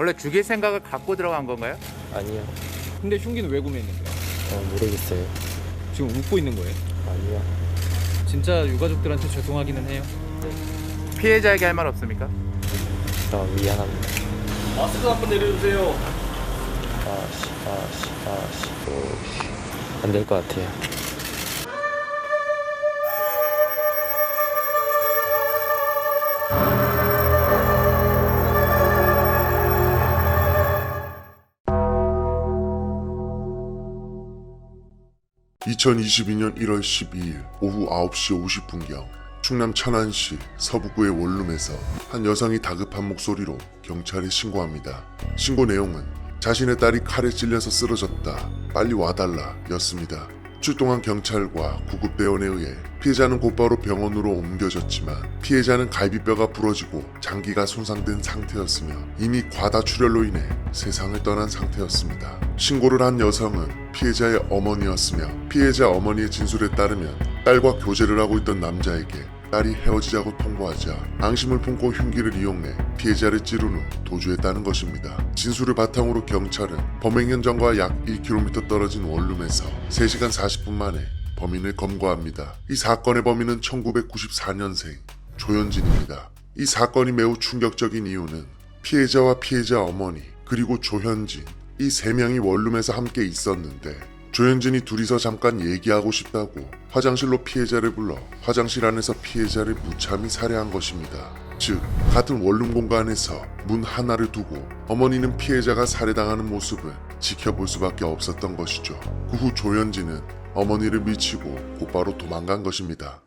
원래 죽일 생각을 갖고 들어간 건가요? 아니요. 근데 흉기는 왜 구매했는데요? 어, 모르겠어요. 지금 웃고 있는 거예요? 아니요. 진짜 유가족들한테 죄송하기는 해요. 피해자에게 할 말 없습니까? 저 미안합니다. 마스크 한번 내려주세요. 아씨, 아씨, 아씨. 안될 것 같아요. (2022년 1월 12일) 오후 9시 50분경 충남 천안시 서북구의 원룸에서 한 여성이 다급한 목소리로 경찰에 신고합니다. 신고 내용은 자신의 딸이 칼에 찔려서 쓰러졌다. 빨리 와달라 였습니다. 출동한 경찰과 구급대원에 의해 피해자는 곧바로 병원으로 옮겨졌지만 피해자는 갈비뼈가 부러지고 장기가 손상된 상태였으며 이미 과다출혈로 인해 세상을 떠난 상태였습니다. 신고를 한 여성은 피해자의 어머니였으며 피해자 어머니의 진술에 따르면 딸과 교제를 하고 있던 남자에게 딸이 헤어지자고 통보하자 앙심을 품고 흉기를 이용해 피해자를 찌른 후 도주했다는 것입니다. 진술을 바탕으로 경찰은 범행 현장과 약 1km 떨어진 원룸에서 3시간 40분 만에 범인을 검거합니다. 이 사건의 범인은 1994년생 조현진입니다. 이 사건이 매우 충격적인 이유는 피해자와 피해자 어머니 그리고 조현진 이 세 명이 원룸에서 함께 있었는데 조현진이 둘이서 잠깐 얘기하고 싶다고 화장실로 피해자를 불러 화장실 안에서 피해자를 무참히 살해한 것입니다. 즉 같은 원룸 공간에서 문 하나를 두고 어머니는 피해자가 살해당하는 모습을 지켜볼 수밖에 없었던 것이죠. 그 후 조현진은 어머니를 미치고 곧바로 도망간 것입니다.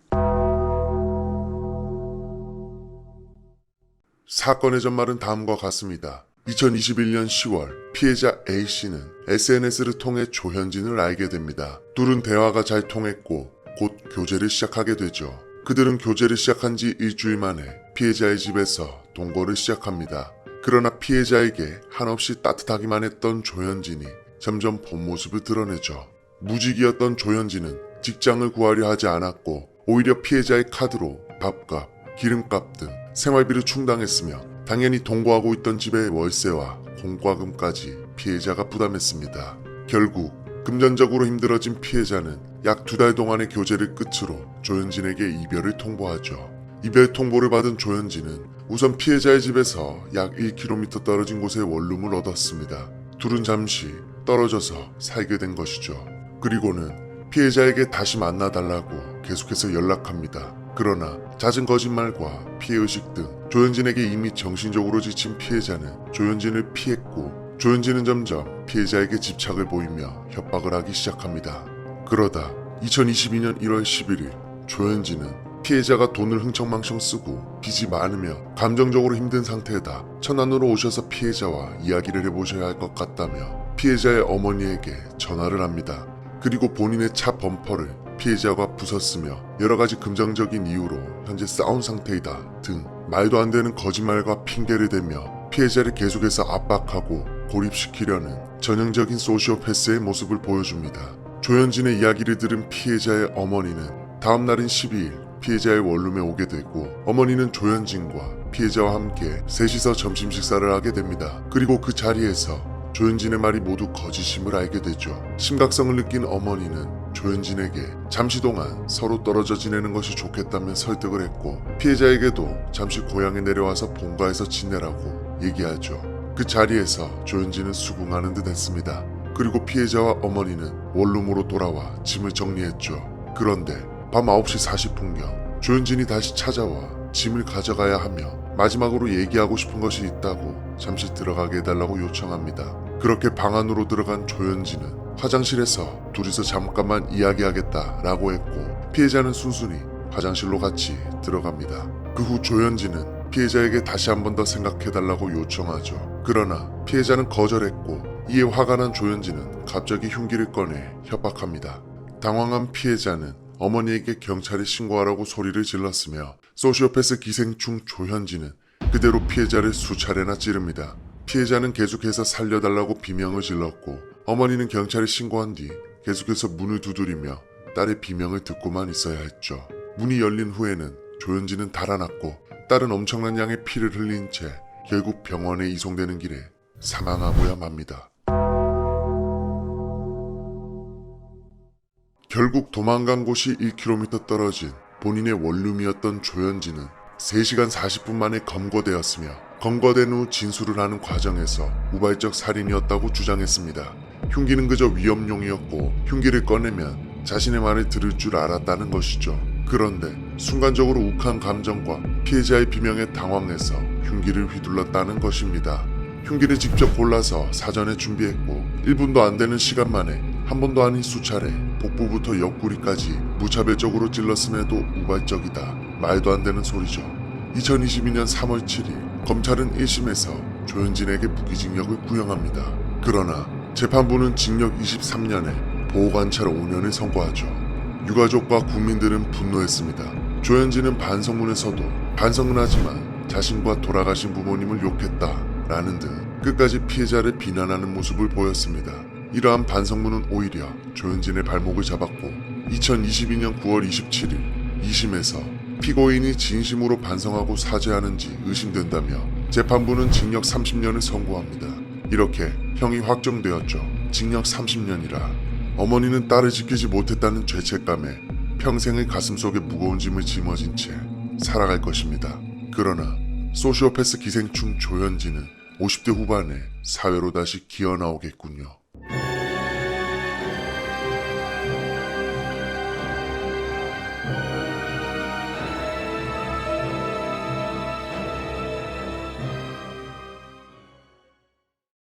사건의 전말은 다음과 같습니다. 2021년 10월 피해자 A씨는 SNS를 통해 조현진을 알게 됩니다. 둘은 대화가 잘 통했고 곧 교제를 시작하게 되죠. 그들은 교제를 시작한 지 일주일 만에 피해자의 집에서 동거를 시작합니다. 그러나 피해자에게 한없이 따뜻하기만 했던 조현진이 점점 본 모습을 드러내죠. 무직이었던 조현진은 직장을 구하려 하지 않았고 오히려 피해자의 카드로 밥값, 기름값 등 생활비를 충당했으며 당연히 동거하고 있던 집의 월세와 공과금까지 피해자가 부담했습니다. 결국 금전적으로 힘들어진 피해자는 약 두 달 동안의 교제를 끝으로 조현진에게 이별을 통보하죠. 이별 통보를 받은 조현진은 우선 피해자의 집에서 약 1km 떨어진 곳에 원룸을 얻었습니다. 둘은 잠시 떨어져서 살게 된 것이죠. 그리고는 피해자에게 다시 만나달라고 계속해서 연락합니다. 그러나 잦은 거짓말과 피해의식 등 조현진에게 이미 정신적으로 지친 피해자는 조현진을 피했고 조현진은 점점 피해자에게 집착을 보이며 협박을 하기 시작합니다. 그러다 2022년 1월 11일 조현진은 피해자가 돈을 흥청망청 쓰고 빚이 많으며 감정적으로 힘든 상태에다 천안으로 오셔서 피해자와 이야기를 해보셔야 할 것 같다며 피해자의 어머니에게 전화를 합니다. 그리고 본인의 차 범퍼를 피해자가 부쉈으며 여러 가지 긍정적인 이유로 현재 싸운 상태이다 등 말도 안 되는 거짓말과 핑계를 대며 피해자를 계속해서 압박하고 고립시키려는 전형적인 소시오패스의 모습을 보여줍니다. 조현진의 이야기를 들은 피해자의 어머니는 다음 날인 12일 피해자의 원룸에 오게 되고 어머니는 조현진과 피해자와 함께 셋이서 점심 식사를 하게 됩니다. 그리고 그 자리에서 조현진의 말이 모두 거짓임을 알게 되죠. 심각성을 느낀 어머니는 조현진에게 잠시 동안 서로 떨어져 지내는 것이 좋겠다며 설득을 했고 피해자에게도 잠시 고향에 내려와서 본가에서 지내라고 얘기하죠. 그 자리에서 조현진은 수긍하는 듯 했습니다. 그리고 피해자와 어머니는 원룸으로 돌아와 짐을 정리했죠. 그런데 밤 9시 40분경 조현진이 다시 찾아와 짐을 가져가야 하며 마지막으로 얘기하고 싶은 것이 있다고 잠시 들어가게 해달라고 요청합니다. 그렇게 방 안으로 들어간 조현진은 화장실에서 둘이서 잠깐만 이야기하겠다라고 했고 피해자는 순순히 화장실로 같이 들어갑니다. 그 후 조현진은 피해자에게 다시 한 번 더 생각해달라고 요청하죠. 그러나 피해자는 거절했고 이에 화가 난 조현진은 갑자기 흉기를 꺼내 협박합니다. 당황한 피해자는 어머니에게 경찰에 신고하라고 소리를 질렀으며 소시오패스 기생충 조현진은 그대로 피해자를 수차례나 찌릅니다. 피해자는 계속해서 살려달라고 비명을 질렀고 어머니는 경찰에 신고한 뒤 계속해서 문을 두드리며 딸의 비명을 듣고만 있어야 했죠. 문이 열린 후에는 조현진은 달아났고 딸은 엄청난 양의 피를 흘린 채 결국 병원에 이송되는 길에 사망하고야 맙니다. 결국 도망간 곳이 1km 떨어진 본인의 원룸이었던 조현진은 3시간 40분 만에 검거되었으며 검거된 후 진술을 하는 과정에서 우발적 살인이었다고 주장했습니다. 흉기는 그저 위험용이었고 흉기를 꺼내면 자신의 말을 들을 줄 알았다는 것이죠. 그런데 순간적으로 욱한 감정과 피해자의 비명에 당황해서 흉기를 휘둘렀다는 것입니다. 흉기를 직접 골라서 사전에 준비했고 1분도 안 되는 시간 만에 한 번도 아닌 수차례 복부부터 옆구리까지 무차별적으로 찔렀음에도 우발적이다. 말도 안 되는 소리죠. 2022년 3월 7일 검찰은 1심에서 조현진에게 무기징역을 구형합니다. 그러나 재판부는 징역 23년에 보호관찰 5년을 선고하죠. 유가족과 국민들은 분노했습니다. 조현진은 반성문에서도 반성은 하지만 자신과 돌아가신 부모님을 욕했다 라는 등 끝까지 피해자를 비난하는 모습을 보였습니다. 이러한 반성문은 오히려 조현진의 발목을 잡았고 2022년 9월 27일 2심에서 피고인이 진심으로 반성하고 사죄하는지 의심된다며 재판부는 징역 30년을 선고합니다. 이렇게 형이 확정되었죠. 징역 30년이라 어머니는 딸을 지키지 못했다는 죄책감에 평생을 가슴속에 무거운 짐을 짊어진 채 살아갈 것입니다. 그러나 소시오패스 기생충 조현진은 50대 후반에 사회로 다시 기어나오겠군요.